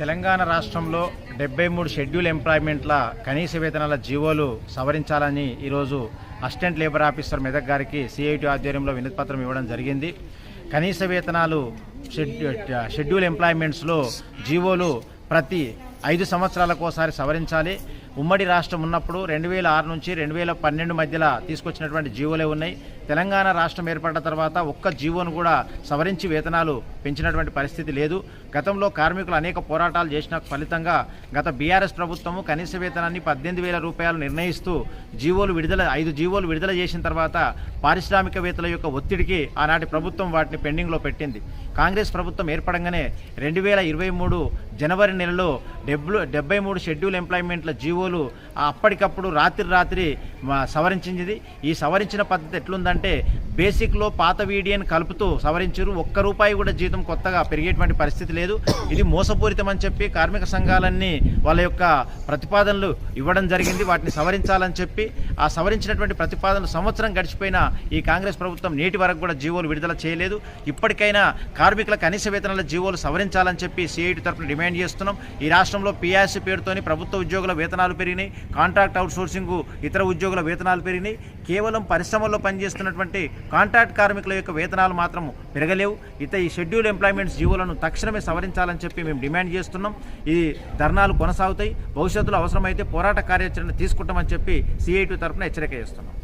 తెలంగాణ రాష్ట్రంలో డెబ్బై మూడు షెడ్యూల్ ఎంప్లాయ్మెంట్ల కనీస వేతనాల జీవోలు సవరించాలని ఈరోజు అసిస్టెంట్ లేబర్ ఆఫీసర్ మెదక్ గారికి సిఐటి ఆధ్వర్యంలో వినతిపత్రం ఇవ్వడం జరిగింది. కనీస వేతనాలు షెడ్యూ షెడ్యూల్ ఎంప్లాయ్మెంట్స్లో జీవోలు ప్రతి ఐదు సంవత్సరాలకు ఒకసారి సవరించాలి. ఉమ్మడి రాష్ట్రం ఉన్నప్పుడు రెండు వేల ఆరు నుంచి రెండు వేల పన్నెండు మధ్యలో తీసుకొచ్చినటువంటి జీవోలే ఉన్నాయి. తెలంగాణ రాష్ట్రం ఏర్పడిన తర్వాత ఒక్క జీవోను కూడా సవరించి వేతనాలు పెంచినటువంటి పరిస్థితి లేదు. గతంలో కార్మికులు అనేక పోరాటాలు చేసిన ఫలితంగా గత బీఆర్ఎస్ ప్రభుత్వము కనీస వేతనాన్ని పద్దెనిమిది వేల రూపాయలు నిర్ణయిస్తూ జీవోలు విడుదల ఐదు జీవోలు విడుదల చేసిన తర్వాత పారిశ్రామికవేత్తల యొక్క ఒత్తిడికి ఆనాటి ప్రభుత్వం వాటిని పెండింగ్లో పెట్టింది. కాంగ్రెస్ ప్రభుత్వం ఏర్పడంగానే రెండు వేల ఇరవై మూడు జనవరి నెలలో డెబ్బై డెబ్బై మూడు షెడ్యూల్ ఎంప్లాయ్మెంట్ల జీవోలు అప్పటికప్పుడు రాత్రి రాత్రి సవరించింది. ఈ సవరించిన పద్ధతి ఎట్లుందంటే బేసిక్లో పాత వీడియన్ కలుపుతూ సవరించారు. ఒక్క రూపాయి కూడా జీతం కొత్తగా పెరిగేటువంటి పరిస్థితి లేదు. ఇది మోసపూరితం అని చెప్పి కార్మిక సంఘాలన్నీ వాళ్ళ యొక్క ప్రతిపాదనలు ఇవ్వడం జరిగింది. వాటిని సవరించాలని చెప్పి ఆ సవరించినటువంటి ప్రతిపాదనలు సంవత్సరం గడిచిపోయినా ఈ కాంగ్రెస్ ప్రభుత్వం నేటి వరకు కూడా జీవోలు విడుదల చేయలేదు. ఇప్పటికైనా కార్మికుల కనీస వేతనాల జీవోలు సవరించాలని చెప్పి సిఐటి తరఫున డిమాండ్ చేస్తున్నాం. ఈ రాష్ట్రంలో పిఆర్సీ పేరుతోని ప్రభుత్వ ఉద్యోగుల వేతనాలు పెరిగినాయి. కాంట్రాక్ట్ అవుట్సోర్సింగ్ ఇతర ఉద్యోగుల వేతనాలు పెరిగినాయి. కేవలం పరిశ్రమల్లో పనిచేస్తున్నటువంటి కాంట్రాక్ట్ కార్మికుల యొక్క వేతనాలు మాత్రం పెరగలేవు. ఇత ఈ షెడ్యూల్ ఎంప్లాయ్మెంట్స్ జీవోలను తక్షణమే సవరించాలని చెప్పి మేము డిమాండ్ చేస్తున్నాం. ఈ ధర్నాలు కొనసాగుతాయి. భవిష్యత్తులో అవసరమైతే పోరాట కార్యాచరణ తీసుకుంటామని చెప్పి సిఐటి తరఫున హెచ్చరిక చేస్తున్నాం.